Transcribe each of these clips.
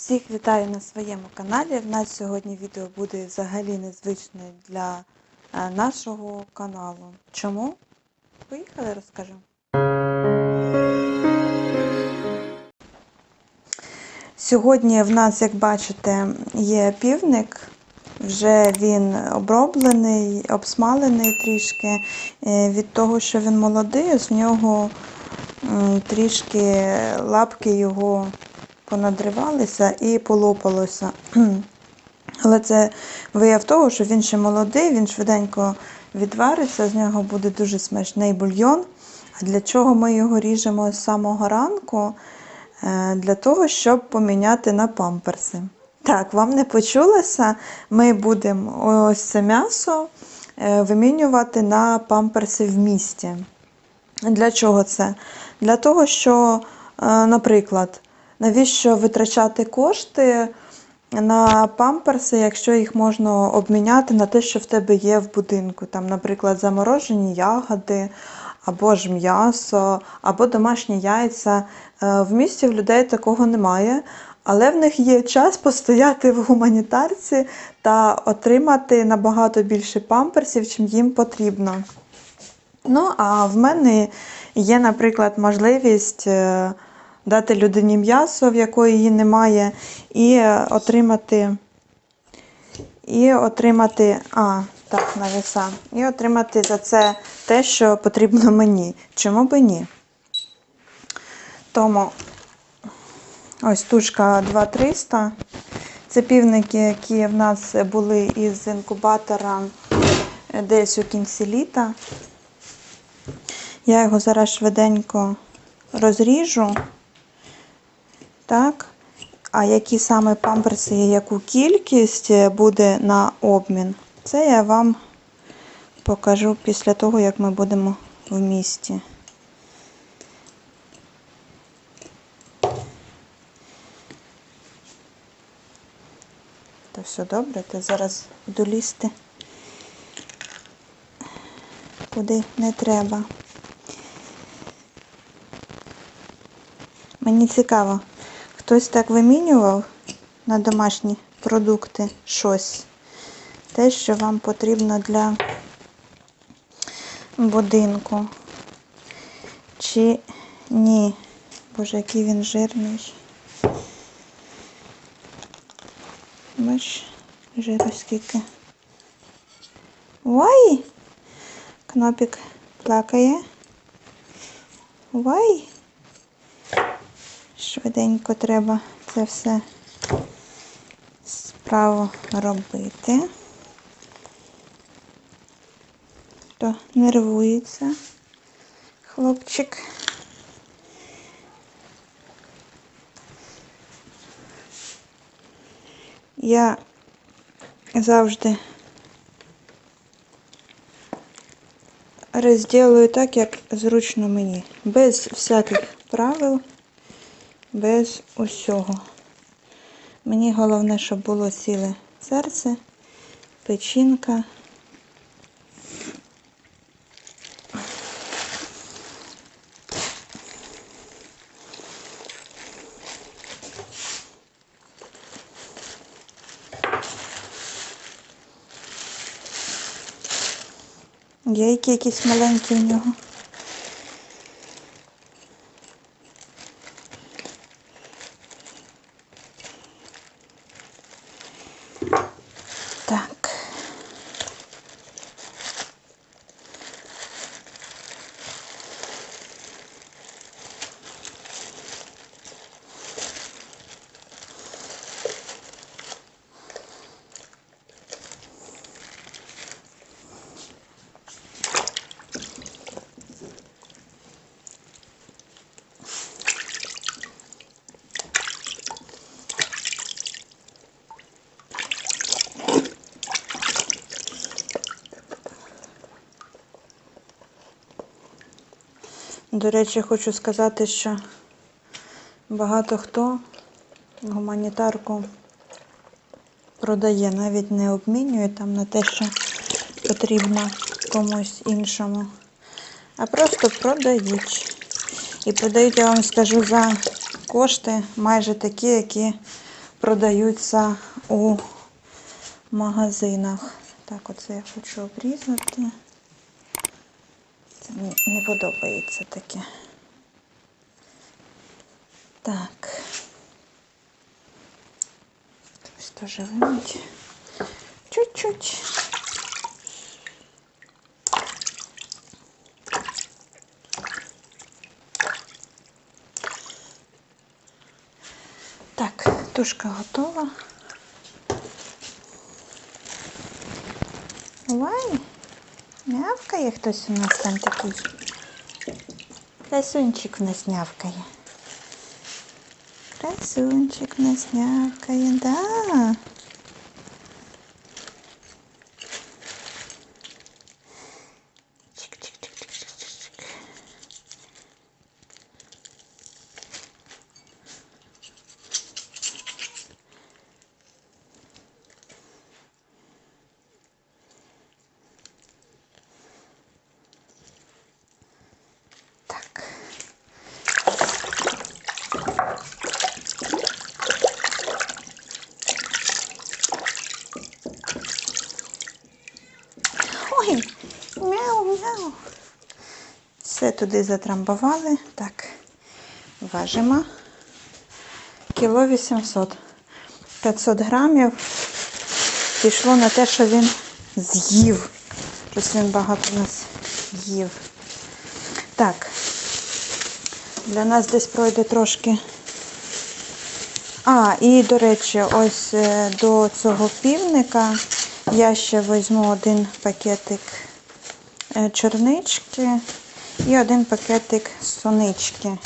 Всіх вітаю на своєму каналі. В нас сьогодні відео буде взагалі незвичне для е, нашого каналу. Чому? Поїхали, розкажу. Сьогодні в нас, як бачите, є півник. Вже він оброблений, обсмалений трішки. Е, Від того, що він молодий, з нього трішки лапки його понадривалися і полопалося. Але це вияв того, що він ще молодий, він швиденько відвариться, з нього буде дуже смачний бульйон. А для чого ми його ріжемо з самого ранку? Е, Для того, щоб поміняти на памперси. Так, вам не почулося, ми будемо ось це м'ясо е, вимінювати на памперси в місті. Для чого це? Для того, що, е, наприклад, навіщо витрачати кошти на памперси, якщо їх можна обміняти на те, що в тебе є в будинку. Там, наприклад, заморожені ягоди, або ж м'ясо, або домашні яйця. Е, В місті в людей такого немає. Але в них є час постояти в гуманітарці та отримати набагато більше памперсів, чим їм потрібно. Ну, а в мене є, наприклад, можливість е, дати людині м'ясо, в якої її немає, і е, отримати, і отримати, а, так, навіса, і отримати за це те, що потрібно мені. Чому би ні? Тому ось тушка 2300. Це півники, які в нас були із інкубатора е, десь у кінці літа. Я його зараз швиденько розріжу. Так. А які саме памперси і яку кількість буде на обмін, це я вам покажу після того, як ми будемо в місті. То все добре, то зараз буду лізти куди не треба. Мені цікаво, хтось так вимінював на домашні продукти щось. Те, що вам потрібно для будинку. Чи ні? Боже, який він жирний. Бач, жиру скільки. Ой! Кнопік плакає. Ой! Швиденько треба це все справу робити. То нервується хлопчик. Я завжди розділую так, як зручно мені. Без всяких правил, без усього. Мені головне, щоб було ціле серце, печінка. Яйки якісь маленькі у нього. Так. До речі, хочу сказати, що багато хто гуманітарку продає, навіть не обмінює там на те, що потрібно комусь іншому, а просто продають. І продають, я вам скажу, за кошти майже такі, які продаються у магазинах. Так, оце я хочу обрізати. Не подобається таке. Так. Ось теж. Чуть-чуть. Так, тушка готова. Ой, мявкає хтось у нас там такий. Красунчик у нас мявкає. Красунчик у нас мявкає, да. Все туди затрамбували. Так, важимо. Кіло 800. 500 грамів пішло на те, що він з'їв. Щось він багато нас їв. Так. Для нас десь пройде трошки. А, і, до речі, ось е, до цього півника я ще візьму один пакетик чорнички і один пакетик сонички.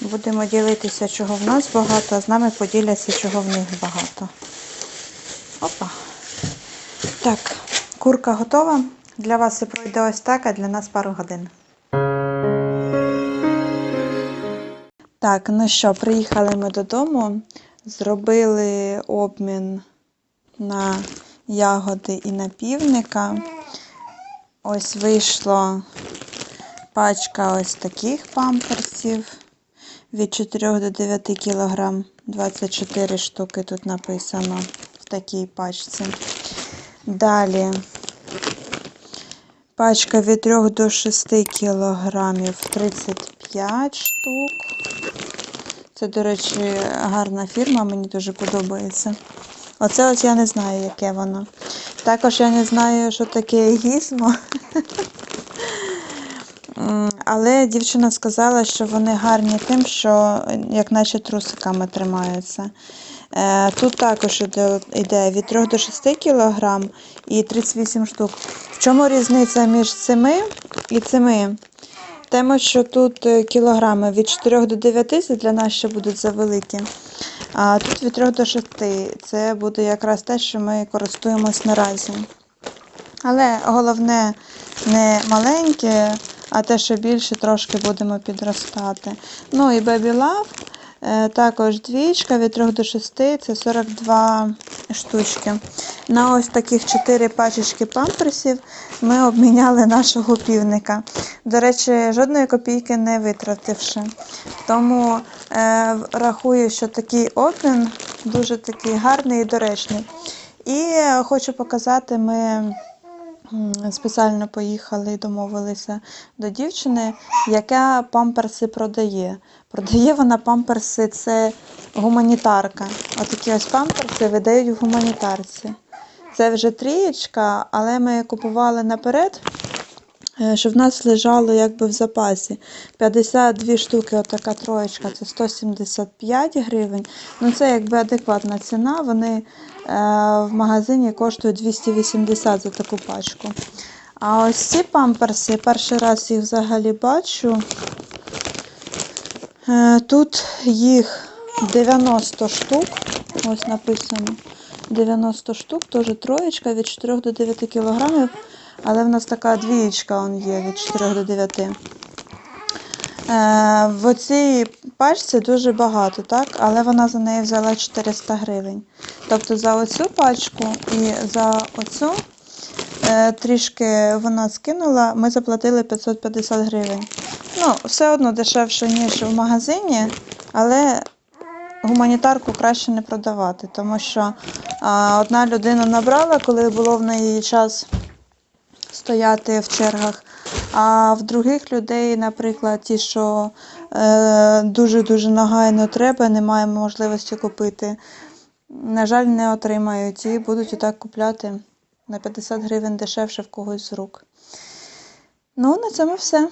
Будемо ділитися, чого в нас багато, а з нами поділяться, чого в них багато. Опа. Так, курка готова. Для вас це пройде ось так, а для нас пару годин. Так, ну що, приїхали ми додому, зробили обмін на ягоди і на півника. Ось вийшло пачка ось таких памперсів від 4 до 9 кг. 24 штуки тут написано в такій пачці. Далі пачка від 3 до 6 кг 35 штук. Це, до речі, гарна фірма, мені дуже подобається. Оце ось я не знаю, яке воно. Також я не знаю, що таке гізмо. Але дівчина сказала, що вони гарні тим, що як наче трусиками тримаються. Е, Тут також іде від 3 до 6 кг і 38 штук. В чому різниця між цими і цими? Тема, що тут е, кілограми від 4 до 9 це для нас ще будуть завеликі. А тут від 3 до 6 це буде якраз те, що ми користуємось наразі. Але головне не маленьке, а те, що більше трошки будемо підростати. Ну і Baby Love також двічка від 3 до 6 це 42 штучки. На ось таких 4 пачечки памперсів ми обміняли нашого півника. До речі, жодної копійки не витративши. Тому е, рахую, що такий обмін дуже такий гарний і доречний. І е, хочу показати, ми спеціально поїхали і домовилися до дівчини, яка памперси продає. Продає вона памперси, це гуманітарка. Отакі ось памперси видають в гуманітарці. Це вже трієчка, але ми купували наперед, щоб в нас лежало якби в запасі. 52 штуки, отака троєчка, це 175 гривень. Ну це якби адекватна ціна. Вони е, в магазині коштують 280 за таку пачку. А ось ці памперси, перший раз їх взагалі бачу. Е, Тут їх 90 штук. Ось написано 90 штук, теж троєчка від 4 до 9 кілограмів. Але в нас така двієчка он є від 4 до 9. Е, в цій пачці дуже багато, так? але вона за неї взяла 400 гривень. Тобто за оцю пачку і за оцю е, трішки вона скинула, ми заплатили 550 гривень. Ну, все одно дешевше, ніж в магазині, але гуманітарку краще не продавати, тому що одна людина набрала, коли було в неї час стояти в чергах. А в других людей, наприклад, ті, що е, дуже-дуже нагайно треба, немає можливості купити, на жаль, не отримають і будуть отак купляти на 50 гривень дешевше в когось з рук. Ну, на цьому все.